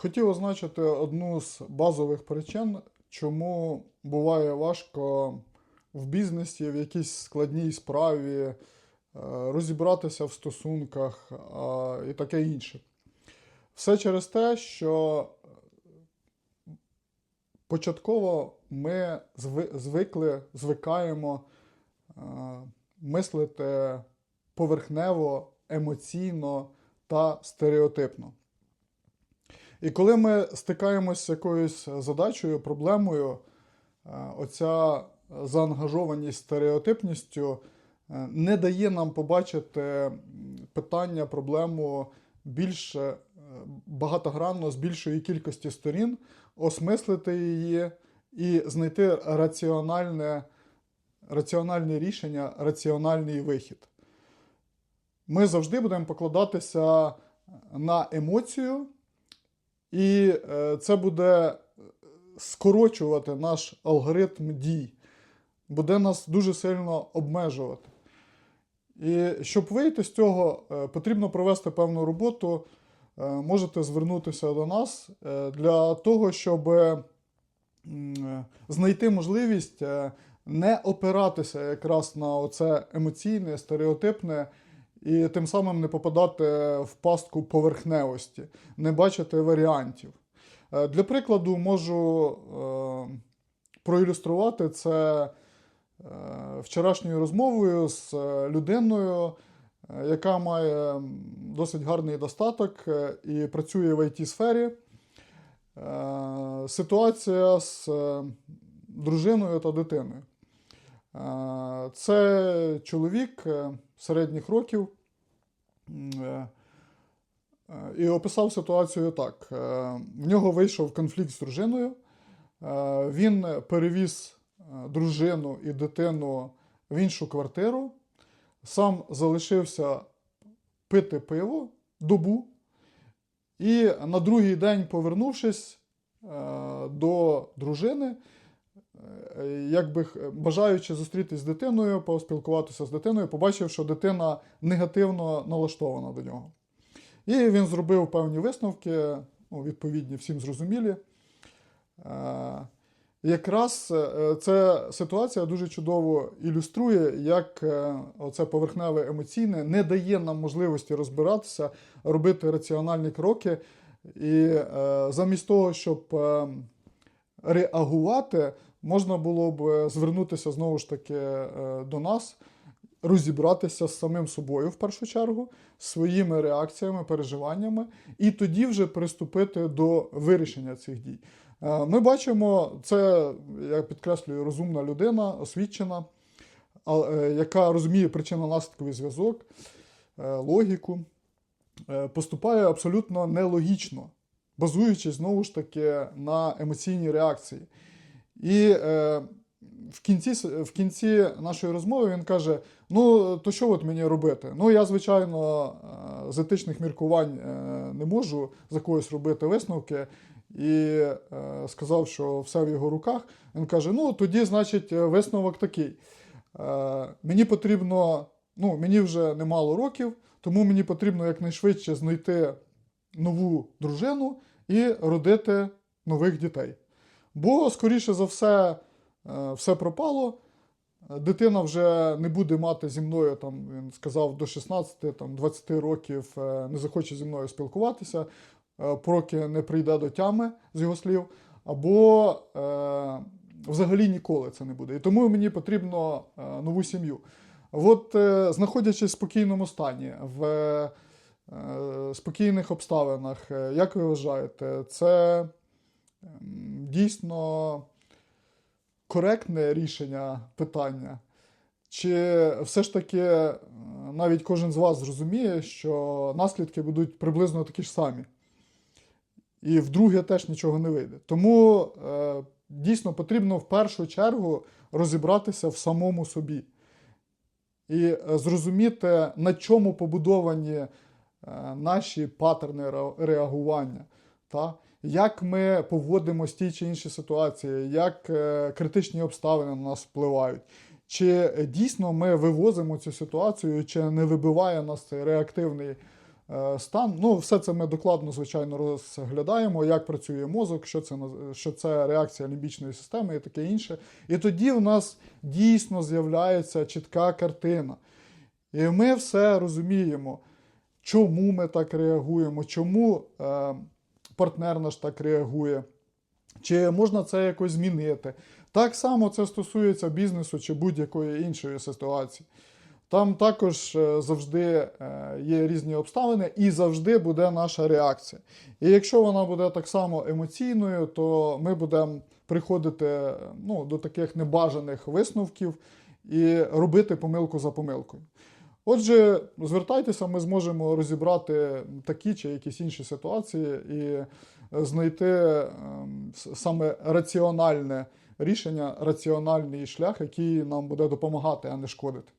Хотів означити одну з базових причин, чому буває важко в бізнесі, в якійсь складній справі е, розібратися в стосунках і таке інше. Все через те, що початково ми звикли, звикаємо е, мислити поверхнево, емоційно та стереотипно. І коли ми стикаємося з якоюсь задачею, проблемою, е, оця заангажованість стереотипністю е, не дає нам побачити питання, проблему більш е, багатогранно з більшої кількості сторін, осмислити її і знайти раціональне, раціональне рішення, раціональний вихід. Ми завжди будемо покладатися на емоцію, і е, це буде скорочувати наш алгоритм дій, буде нас дуже сильно обмежувати. І щоб вийти з цього, е, потрібно провести певну роботу. Е, Можете звернутися до нас е, для того, щоб е, знайти можливість е, не опиратися якраз на оце емоційне, стереотипне, і тим самим не попадати в пастку поверхневості, не бачити варіантів. Е, Для прикладу, можу е, проілюструвати це е, вчорашньою розмовою з людиною, яка має досить гарний достаток і працює в IT-сфері. Е, Ситуація з дружиною та дитиною. Це чоловік середніх років. е, е, І описав ситуацію так: Е, в нього вийшов конфлікт з дружиною. Він перевіз дружину і дитину в іншу квартиру, сам залишився пити пиво добу, і на другий день, повернувшись до дружини, якби бажаючи зустрітися з дитиною, поспілкуватися з дитиною, побачив, що дитина негативно налаштована до нього. І він зробив певні висновки, ну, відповідні, всім зрозумілі. Е, Якраз е, ця ситуація дуже чудово ілюструє, як е, оце поверхневе емоційне не дає нам можливості розбиратися, робити раціональні кроки. І е, замість того, щоб е, реагувати, можна було б е, звернутися знову ж таки е, до нас, розібратися з самим собою в першу чергу, своїми реакціями, переживаннями, і тоді вже приступити до вирішення цих дій. Е, Ми бачимо, це, я підкреслюю, розумна людина, освічена, яка розуміє причинно-наслідковий зв'язок, логіку, поступає абсолютно нелогічно, базуючись знову ж таки на емоційній реакції. І е, в кінці, в кінці нашої розмови він каже: Ну, то що от мені робити? Ну, я, звичайно, е, з етичних міркувань е, не можу за когось робити висновки. І е, сказав, що все в його руках. Він каже: Ну, тоді, значить, висновок такий. Е, мені потрібно, ну, мені вже немало років, тому мені потрібно якнайшвидше знайти нову дружину і родити нових дітей. Бо, скоріше за все, е, все пропало. Дитина вже не буде мати зі мною, там, він сказав, до 16 там, 20 років е, не захоче зі мною спілкуватися, е, поки не прийде до тями з його слів, або е, взагалі ніколи це не буде. І тому мені потрібно нову сім'ю. От, знаходячись в спокійному стані, в спокійних обставинах, е, як ви вважаєте, це дійсно коректне рішення питання? Чи все ж таки е, навіть кожен з вас зрозуміє, що наслідки будуть приблизно такі ж самі? І вдруге теж нічого не вийде. Тому е, дійсно потрібно в першу чергу розібратися в самому собі і е, зрозуміти, на чому побудовані е, наші паттерни реагування. Та? Як ми поводимося в тій чи іншій ситуації, як е, критичні обставини на нас впливають. Чи е, дійсно ми вивозимо цю ситуацію, чи не вибиває нас цей реактивний е, стан. Ну, все це ми докладно, звичайно, розглядаємо, як працює мозок, що це, що це реакція лімбічної системи і таке інше. І тоді у нас дійсно з'являється чітка картина. І ми все розуміємо, чому ми так реагуємо, чому е, партнер наш так реагує, чи можна це якось змінити. Так само це стосується бізнесу чи будь-якої іншої ситуації. Там також е, завжди е, є різні обставини і завжди буде наша реакція. І якщо вона буде так само емоційною, то ми будемо приходити е, ну, до таких небажаних висновків і робити помилку за помилкою. Отже, звертайтеся, ми зможемо розібрати такі чи якісь інші ситуації і е, знайти ем, саме раціональне рішення, раціональний шлях, який нам буде допомагати, а не шкодити.